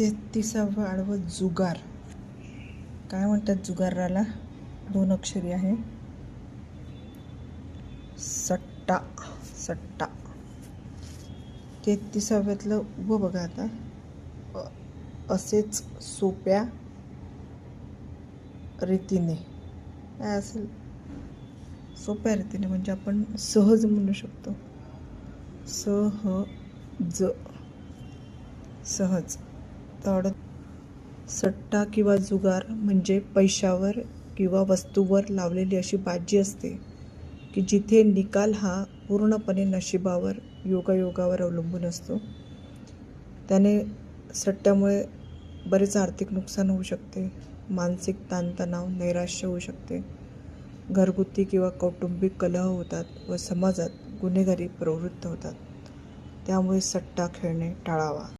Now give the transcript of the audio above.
तेहतीसावं आडवं जुगार. काय म्हणतात जुगाराला? दोन अक्षरी आहे. सट्टा सट्टा. तेहतीसाव्यातलं उभं बघा आता. असेच सोप्या रीतीने. काय असेल? सोप्या रीतीने म्हणजे आपण सहज म्हणू शकतो. सहज सहज. ताड सट्टा किंवा जुगार म्हणजे पैशावर किंवा वस्तूवर लावलेली अशी बाजी असते की जिथे निकाल हा पूर्णपणे नशिबावर योगायोगावर अवलंबून असतो. त्याने सट्ट्यामुळे बरेच आर्थिक नुकसान होऊ शकते मानसिक ताणतणाव नैराश्य होऊ शकते घरगुती किंवा कौटुंबिक कलह होतात व समाजात गुन्हेगारी प्रवृत्त होतात. त्यामुळे सट्टा खेळणे टाळावा.